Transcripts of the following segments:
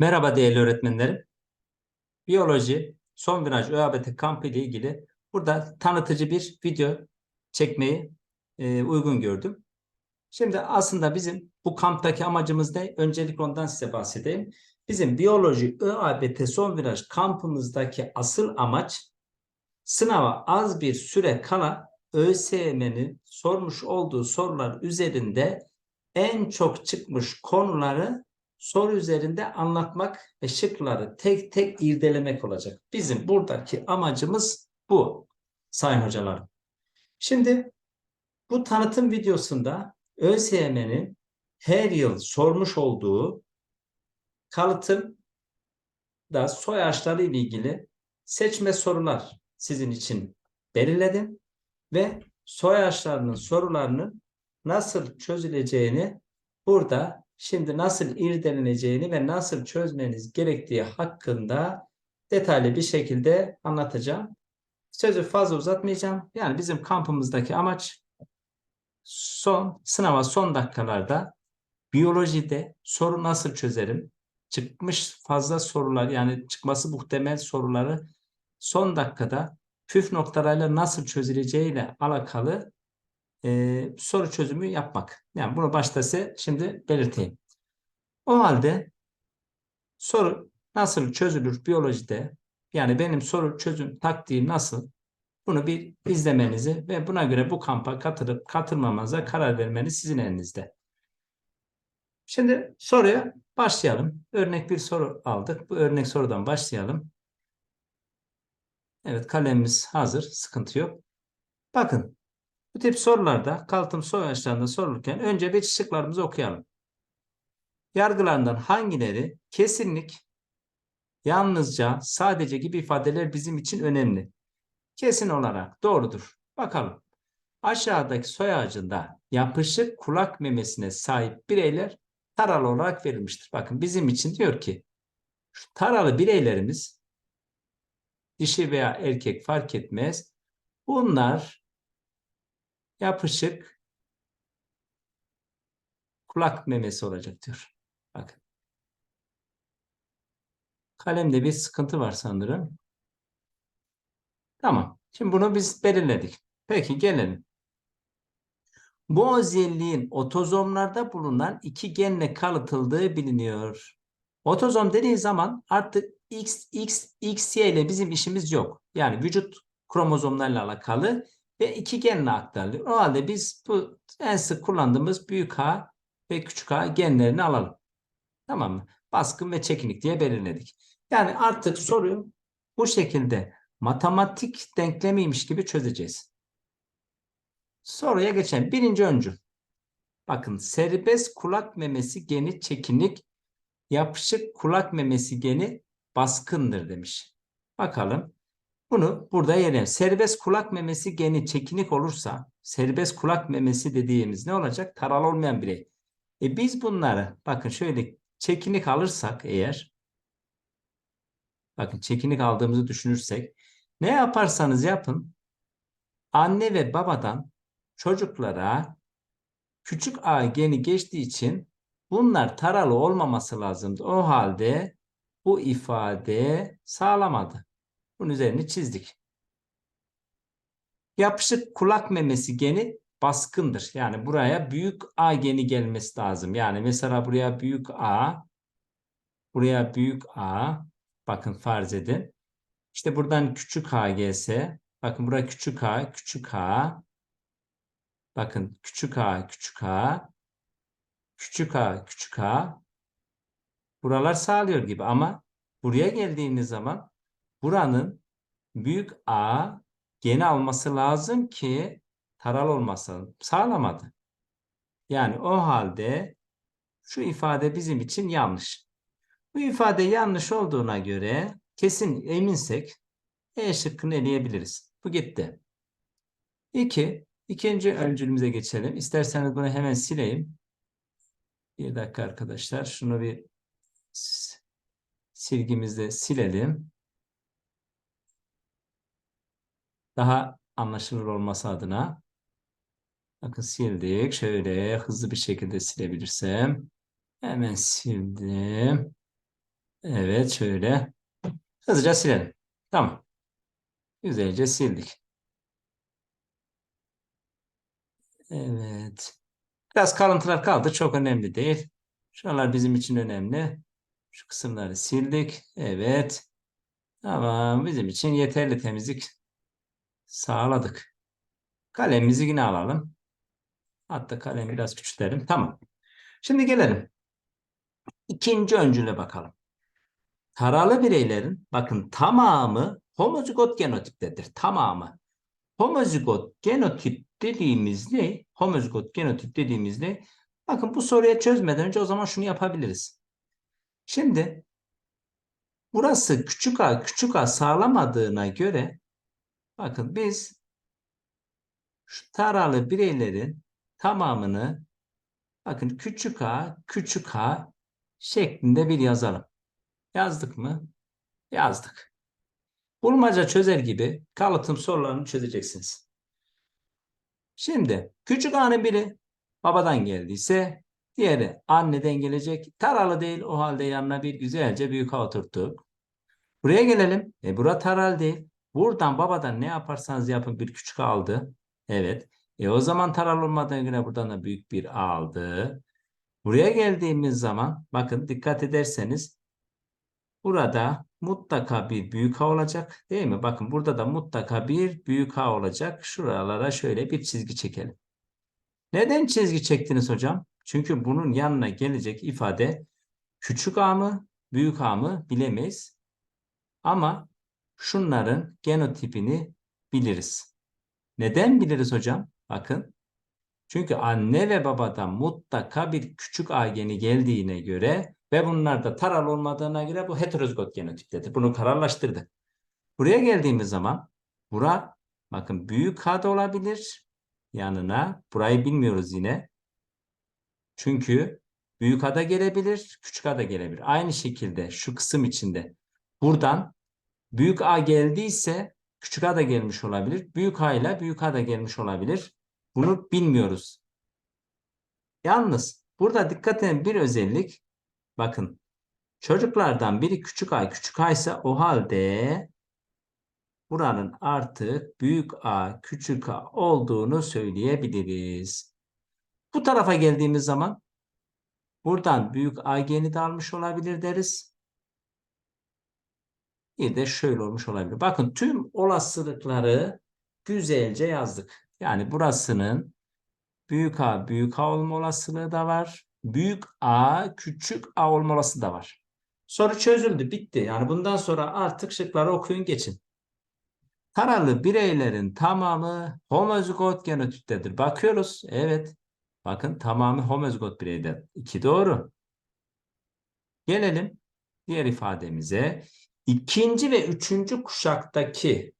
Merhaba değerli öğretmenlerim. Biyoloji son viraj ÖABT kampı ile ilgili burada tanıtıcı bir video çekmeyi e, uygun gördüm. Şimdi aslında bizim bu kamptaki amacımız ne? Öncelikle ondan size bahsedeyim. Bizim biyoloji ÖABT son viraj kampımızdaki asıl amaç sınava az bir süre kala ÖSYM'nin sormuş olduğu sorular üzerinde en çok çıkmış konuları soru üzerinde anlatmak ve şıkları tek tek irdelemek olacak. Bizim buradaki amacımız bu sayın hocalarım. Şimdi bu tanıtım videosunda ÖSYM'nin her yıl sormuş olduğu kalıtım da soy ağaçları ile ilgili seçme sorular sizin için belirledim ve soy ağaçlarının sorularının nasıl çözüleceğini burada şimdi nasıl irdeleneceğini ve nasıl çözmeniz gerektiği hakkında detaylı bir şekilde anlatacağım. Sözü fazla uzatmayacağım. Yani bizim kampımızdaki amaç son sınava son dakikalarda biyolojide soru nasıl çözerim? Çıkmış fazla sorular yani çıkması muhtemel soruları son dakikada püf noktalarıyla nasıl çözüleceğiyle alakalı e, soru çözümü yapmak. Yani bunu başta size şimdi belirteyim. O halde soru nasıl çözülür biyolojide? Yani benim soru çözüm taktiğim nasıl? Bunu bir izlemenizi ve buna göre bu kampa katılıp katılmamanıza karar vermeniz sizin elinizde. Şimdi soruya başlayalım. Örnek bir soru aldık. Bu örnek sorudan başlayalım. Evet kalemimiz hazır. Sıkıntı yok. Bakın bu tip sorularda kalıtım soy ağaçlarında sorulurken önce bir şıklarımızı okuyalım. Yargılarından hangileri kesinlik, yalnızca, sadece gibi ifadeler bizim için önemli? Kesin olarak doğrudur. Bakalım. Aşağıdaki soy ağacında yapışık kulak memesine sahip bireyler taralı olarak verilmiştir. Bakın bizim için diyor ki şu taralı bireylerimiz dişi veya erkek fark etmez. Bunlar yapışık kulak memesi olacak diyor. Bakın. Kalemde bir sıkıntı var sanırım. Tamam. Şimdi bunu biz belirledik. Peki gelelim. Bu özelliğin otozomlarda bulunan iki genle kalıtıldığı biliniyor. Otozom dediği zaman artık X, X, XY ile bizim işimiz yok. Yani vücut kromozomlarla alakalı ve iki genle aktarılıyor. O halde biz bu en sık kullandığımız büyük A ve küçük A genlerini alalım. Tamam mı? Baskın ve çekinik diye belirledik. Yani artık soruyu bu şekilde matematik denklemiymiş gibi çözeceğiz. Soruya geçelim. Birinci öncül. Bakın serbest kulak memesi geni çekinik, yapışık kulak memesi geni baskındır demiş. Bakalım. Bunu burada yerelim. Serbest kulak memesi geni çekinik olursa serbest kulak memesi dediğimiz ne olacak? Taralı olmayan birey. E biz bunları bakın şöyle çekinik alırsak eğer bakın çekinik aldığımızı düşünürsek ne yaparsanız yapın anne ve babadan çocuklara küçük a geni geçtiği için bunlar taralı olmaması lazımdı. O halde bu ifade sağlamadı. Bunun üzerini çizdik. Yapışık kulak memesi geni baskındır. Yani buraya büyük A geni gelmesi lazım. Yani mesela buraya büyük A, buraya büyük A, bakın farz edin. İşte buradan küçük A gelse, bakın buraya küçük A, küçük A, bakın küçük A, küçük A, küçük A, küçük A, buralar sağlıyor gibi ama buraya geldiğiniz zaman buranın büyük A geni alması lazım ki taral olmasın. Sağlamadı. Yani o halde şu ifade bizim için yanlış. Bu ifade yanlış olduğuna göre kesin eminsek E şıkkını eleyebiliriz. Bu gitti. İki, ikinci öncülümüze geçelim. İsterseniz bunu hemen sileyim. Bir dakika arkadaşlar. Şunu bir silgimizde silelim. Daha anlaşılır olması adına. Bakın sildik. Şöyle hızlı bir şekilde silebilirsem. Hemen sildim. Evet şöyle. Hızlıca silelim. Tamam. Güzelce sildik. Evet. Biraz kalıntılar kaldı. Çok önemli değil. Şuralar bizim için önemli. Şu kısımları sildik. Evet. Tamam. Bizim için yeterli temizlik sağladık. Kalemimizi yine alalım. Hatta kalemi biraz küçültelim. Tamam. Şimdi gelelim. İkinci öncüle bakalım. Taralı bireylerin bakın tamamı homozigot genotiptedir. Tamamı. Homozigot genotip dediğimiz ne? Homozigot genotip dediğimiz ne? Bakın bu soruya çözmeden önce o zaman şunu yapabiliriz. Şimdi burası küçük a küçük a sağlamadığına göre bakın biz şu taralı bireylerin tamamını bakın küçük a küçük a şeklinde bir yazalım. Yazdık mı? Yazdık. Bulmaca çözer gibi kalıtım sorularını çözeceksiniz. Şimdi küçük a'nın biri babadan geldiyse diğeri anneden gelecek. Taralı değil o halde yanına bir güzelce büyük a oturttuk. Buraya gelelim. E bura taral değil. Buradan babadan ne yaparsanız yapın bir küçük aldı. Evet. E o zaman taral olmadığına göre buradan da büyük bir a aldı. Buraya geldiğimiz zaman bakın dikkat ederseniz burada mutlaka bir büyük A olacak değil mi? Bakın burada da mutlaka bir büyük A olacak. Şuralara şöyle bir çizgi çekelim. Neden çizgi çektiniz hocam? Çünkü bunun yanına gelecek ifade küçük A mı büyük A mı bilemeyiz. Ama şunların genotipini biliriz. Neden biliriz hocam? Bakın çünkü anne ve babadan mutlaka bir küçük a geni geldiğine göre ve bunlar da taral olmadığına göre bu heterozigot genotiptedir. Bunu kararlaştırdık. Buraya geldiğimiz zaman bura bakın büyük A da olabilir yanına. Burayı bilmiyoruz yine. Çünkü büyük A da gelebilir, küçük A da gelebilir. Aynı şekilde şu kısım içinde buradan büyük A geldiyse küçük A da gelmiş olabilir. Büyük A ile büyük A da gelmiş olabilir. Bunu bilmiyoruz. Yalnız burada dikkat edin bir özellik. Bakın çocuklardan biri küçük a küçük a ise o halde buranın artık büyük a küçük a olduğunu söyleyebiliriz. Bu tarafa geldiğimiz zaman buradan büyük a geni de almış olabilir deriz. Bir de şöyle olmuş olabilir. Bakın tüm olasılıkları güzelce yazdık. Yani burasının büyük A büyük A olma olasılığı da var. Büyük A küçük A olma olasılığı da var. Soru çözüldü, bitti. Yani bundan sonra artık şıkları okuyun geçin. Taralı bireylerin tamamı homozigot genotiptedir. Bakıyoruz. Evet. Bakın tamamı homozigot bireyde. İki doğru. Gelelim diğer ifademize. İkinci ve üçüncü kuşaktaki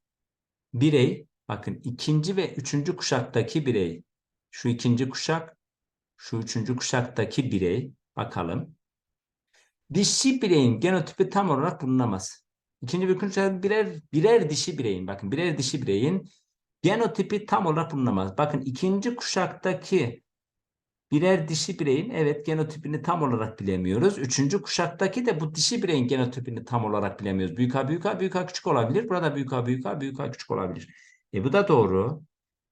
birey Bakın ikinci ve üçüncü kuşaktaki birey. Şu ikinci kuşak, şu üçüncü kuşaktaki birey. Bakalım. Dişi bireyin genotipi tam olarak bulunamaz. İkinci ve üçüncü kuşak birer, birer dişi bireyin. Bakın birer dişi bireyin genotipi tam olarak bulunamaz. Bakın ikinci kuşaktaki birer dişi bireyin evet genotipini tam olarak bilemiyoruz. Üçüncü kuşaktaki de bu dişi bireyin genotipini tam olarak bilemiyoruz. Büyük A, büyük A, büyük A küçük olabilir. Burada büyük A, büyük A, büyük A küçük olabilir. E bu da doğru.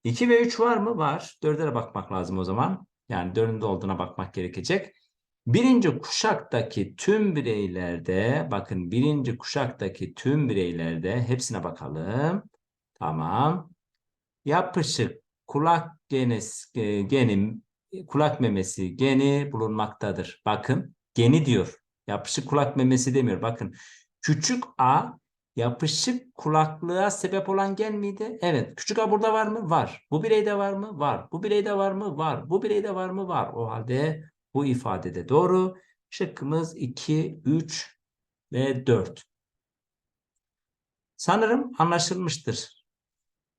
2 ve 3 var mı? Var. 4'e de bakmak lazım o zaman. Yani 4'ün de olduğuna bakmak gerekecek. Birinci kuşaktaki tüm bireylerde bakın birinci kuşaktaki tüm bireylerde hepsine bakalım. Tamam. Yapışık kulak genes, e, genim kulak memesi geni bulunmaktadır. Bakın geni diyor. Yapışık kulak memesi demiyor. Bakın küçük a Yapışık kulaklığa sebep olan gen miydi? Evet. Küçük A burada var mı? Var. Bu bireyde var mı? Var. Bu bireyde var mı? Var. Bu bireyde var mı? Var. O halde bu ifadede doğru. Şıkkımız 2, 3 ve 4. Sanırım anlaşılmıştır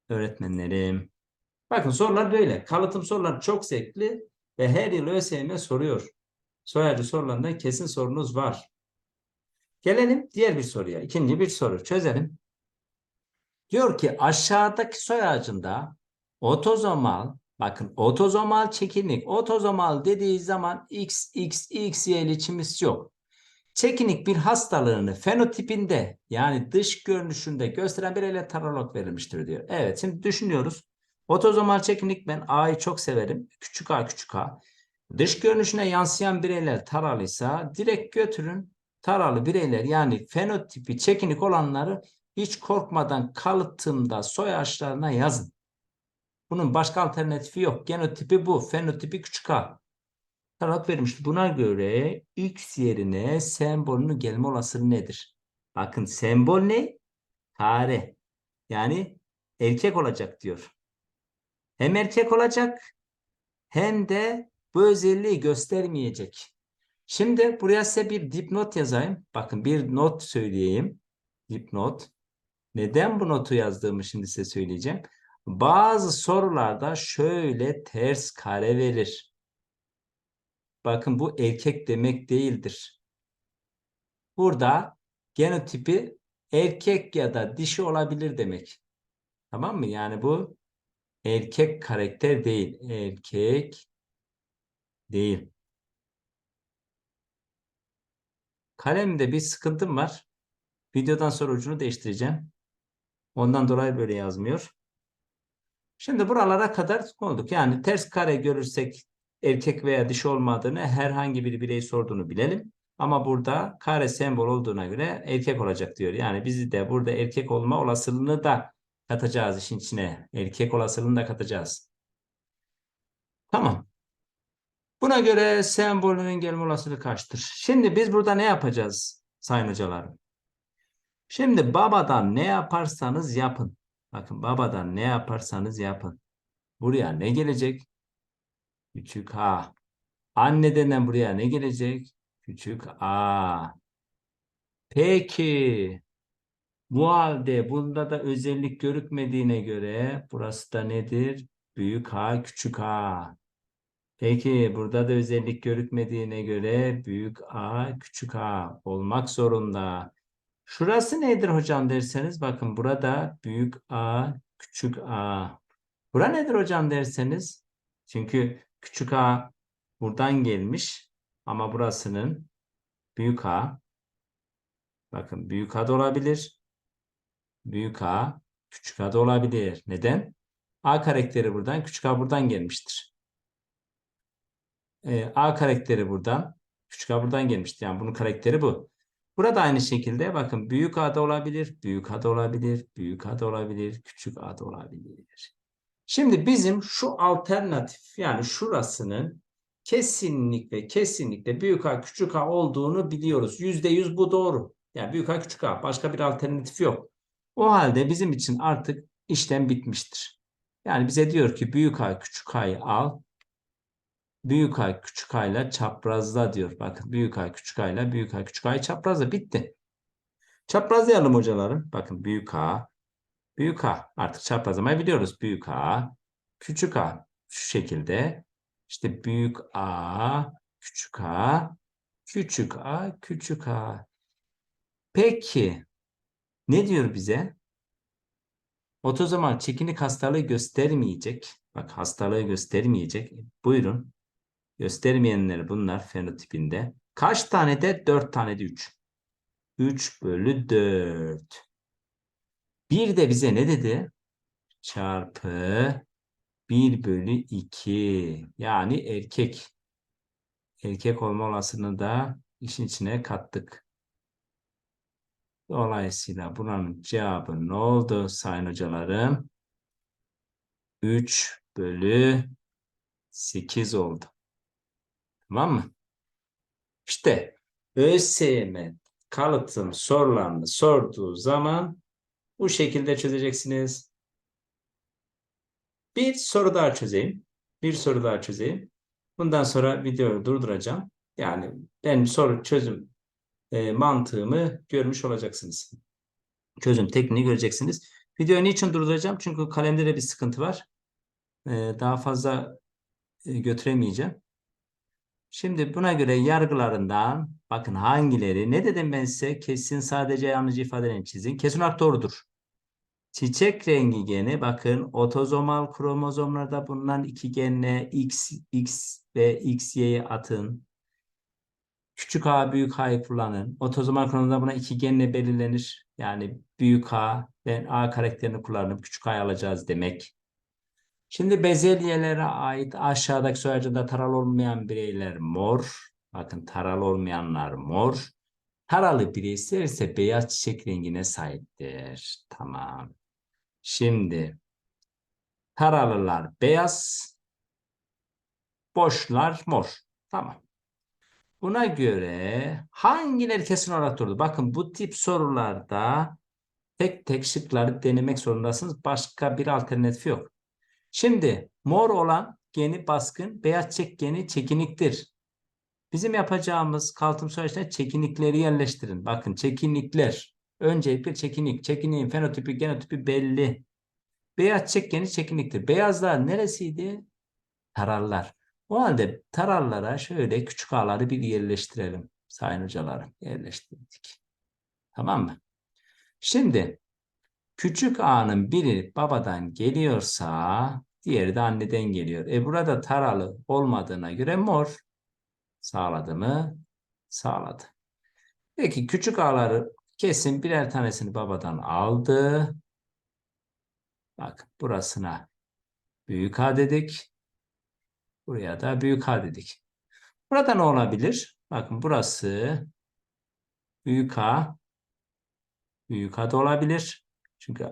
öğretmenlerim. Bakın sorular böyle. Kalıtım soruları çok zevkli ve her yıl ÖSYM soruyor. Soyacı sorularında kesin sorunuz var. Gelelim diğer bir soruya. İkinci bir soru çözelim. Diyor ki aşağıdaki soy ağacında otozomal bakın otozomal çekinik otozomal dediği zaman x x x y ilişkimiz yok. çekinik bir hastalığını fenotipinde yani dış görünüşünde gösteren bireyler tarolog verilmiştir diyor. Evet şimdi düşünüyoruz. Otozomal çekinik ben A'yı çok severim. Küçük A küçük A. Dış görünüşüne yansıyan bireyler taralıysa direkt götürün taralı bireyler yani fenotipi çekinik olanları hiç korkmadan kalıtımda soy ağaçlarına yazın. Bunun başka alternatifi yok. Genotipi bu. Fenotipi küçük a. Taraf vermişti. Buna göre x yerine sembolünün gelme olasılığı nedir? Bakın sembol ne? Kare. Yani erkek olacak diyor. Hem erkek olacak hem de bu özelliği göstermeyecek. Şimdi buraya size bir dipnot yazayım. Bakın bir not söyleyeyim. Dipnot. Neden bu notu yazdığımı şimdi size söyleyeceğim. Bazı sorularda şöyle ters kare verir. Bakın bu erkek demek değildir. Burada genotipi erkek ya da dişi olabilir demek. Tamam mı? Yani bu erkek karakter değil. Erkek değil. Kalemde bir sıkıntım var. Videodan sonra ucunu değiştireceğim. Ondan dolayı böyle yazmıyor. Şimdi buralara kadar olduk. Yani ters kare görürsek erkek veya dişi olmadığını herhangi bir birey sorduğunu bilelim. Ama burada kare sembol olduğuna göre erkek olacak diyor. Yani bizi de burada erkek olma olasılığını da katacağız işin içine. Erkek olasılığını da katacağız. Tamam. Buna göre sembolünün gelme olasılığı kaçtır? Şimdi biz burada ne yapacağız sayın hocalarım? Şimdi babadan ne yaparsanız yapın. Bakın babadan ne yaparsanız yapın. Buraya ne gelecek? Küçük a. Anneden buraya ne gelecek? Küçük a. Peki. Bu halde bunda da özellik görükmediğine göre burası da nedir? Büyük A, küçük A. Peki burada da özellik görükmediğine göre büyük A, küçük A olmak zorunda. Şurası nedir hocam derseniz bakın burada büyük A, küçük A. Bura nedir hocam derseniz çünkü küçük A buradan gelmiş ama burasının büyük A bakın büyük A da olabilir. Büyük A, küçük A da olabilir. Neden? A karakteri buradan, küçük A buradan gelmiştir. Ee, A karakteri buradan, küçük A buradan gelmiştir. Yani bunun karakteri bu. Burada aynı şekilde bakın büyük A da olabilir, büyük A da olabilir, büyük A da olabilir, küçük A da olabilir. Şimdi bizim şu alternatif yani şurasının kesinlikle kesinlikle büyük A küçük A olduğunu biliyoruz. Yüzde yüz bu doğru. Yani büyük A küçük A başka bir alternatif yok. O halde bizim için artık işlem bitmiştir. Yani bize diyor ki büyük A küçük A'yı al. Büyük A küçük A ile çaprazla diyor. Bakın büyük A küçük A ile büyük A küçük A'yı çaprazla bitti. Çaprazlayalım hocalarım. Bakın büyük A, büyük A. Artık çaprazlamayı biliyoruz. Büyük A, küçük A. Şu şekilde. İşte büyük A, küçük A, küçük A, küçük A. Peki ne diyor bize? Otozomal çekinik hastalığı göstermeyecek. Bak hastalığı göstermeyecek. Buyurun. Göstermeyenler bunlar fenotipinde. Kaç tane de? 4 tane de 3. 3 bölü 4. Bir de bize ne dedi? Çarpı 1 bölü 2. Yani erkek. Erkek olma olasılığını da işin içine kattık. Dolayısıyla buranın cevabı ne oldu sayın hocalarım? 3 bölü 8 oldu. Tamam mı? İşte ÖSYM kalıtım sorularını sorduğu zaman bu şekilde çözeceksiniz. Bir soru daha çözeyim. Bir soru daha çözeyim. Bundan sonra videoyu durduracağım. Yani benim soru çözüm e, mantığımı görmüş olacaksınız. Çözüm tekniği göreceksiniz. Videoyu niçin durduracağım? Çünkü kalemde de bir sıkıntı var. E, daha fazla e, götüremeyeceğim. Şimdi buna göre yargılarından bakın hangileri ne dedim ben size kesin sadece yanlış ifadelerini çizin. Kesin olarak doğrudur. Çiçek rengi geni bakın otozomal kromozomlarda bulunan iki genle X, X ve XY'yi atın. Küçük A büyük A'yı kullanın. Otozomal konumda buna iki genle belirlenir. Yani büyük A ben A karakterini kullanıp küçük A'yı alacağız demek. Şimdi bezelyelere ait aşağıdaki soyacında taral olmayan bireyler mor. Bakın taral olmayanlar mor. Taralı bireyler ise beyaz çiçek rengine sahiptir. Tamam. Şimdi taralılar beyaz, boşlar mor. Tamam. Buna göre hangileri kesin olarak doğru? Bakın bu tip sorularda tek tek şıkları denemek zorundasınız. Başka bir alternatif yok. Şimdi mor olan geni baskın, beyaz çek geni çekiniktir. Bizim yapacağımız kaltım süreçte çekinikleri yerleştirin. Bakın çekinikler. Öncelikle çekinik. Çekiniğin fenotipi, genotipi belli. Beyaz çek geni çekiniktir. Beyazlar neresiydi? Tararlar. O halde tararlara şöyle küçük ağları bir yerleştirelim. Sayın hocalarım yerleştirdik. Tamam mı? Şimdi küçük ağının biri babadan geliyorsa diğeri de anneden geliyor. E burada taralı olmadığına göre mor sağladı mı? Sağladı. Peki küçük ağları kesin birer tanesini babadan aldı. Bak burasına büyük A dedik. Buraya da büyük A dedik. Burada ne olabilir? Bakın burası büyük A. Büyük A da olabilir. Çünkü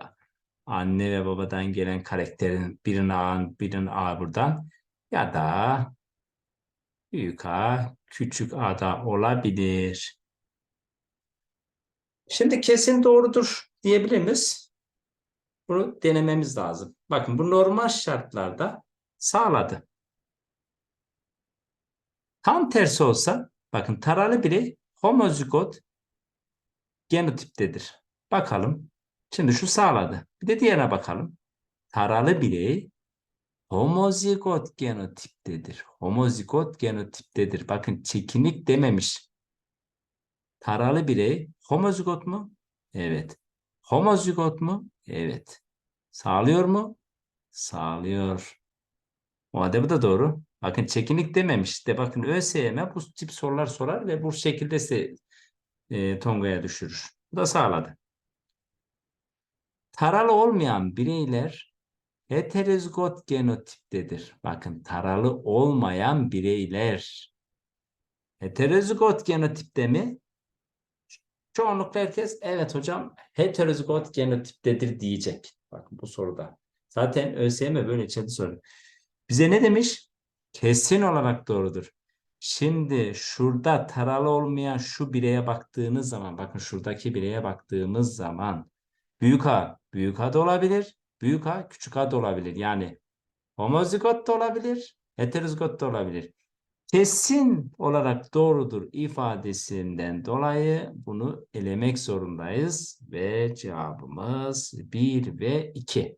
anne ve babadan gelen karakterin birinin A, birinin A buradan. Ya da büyük A, küçük A da olabilir. Şimdi kesin doğrudur diyebilir miyiz? Bunu denememiz lazım. Bakın bu normal şartlarda sağladı. Tam tersi olsa bakın taralı birey homozigot genotiptedir. Bakalım. Şimdi şu sağladı. Bir de diğerine bakalım. Taralı birey homozigot genotiptedir. Homozigot genotiptedir. Bakın çekinik dememiş. Taralı birey homozigot mu? Evet. Homozigot mu? Evet. Sağlıyor mu? Sağlıyor. O halde bu da doğru. Bakın çekinik dememiş. De bakın ÖSYM bu tip sorular sorar ve bu şekilde e, Tonga'ya düşürür. Bu da sağladı. Taralı olmayan bireyler heterozigot genotiptedir. Bakın taralı olmayan bireyler heterozigot genotipte mi? Çoğunlukla herkes evet hocam heterozigot genotiptedir diyecek. Bakın bu soruda. Zaten ÖSYM böyle içeride soruyor. Bize ne demiş? Kesin olarak doğrudur. Şimdi şurada taralı olmayan şu bireye baktığınız zaman bakın şuradaki bireye baktığımız zaman büyük A büyük A da olabilir. Büyük A küçük A da olabilir. Yani homozigot da olabilir. Heterozigot da olabilir. Kesin olarak doğrudur ifadesinden dolayı bunu elemek zorundayız ve cevabımız 1 ve 2.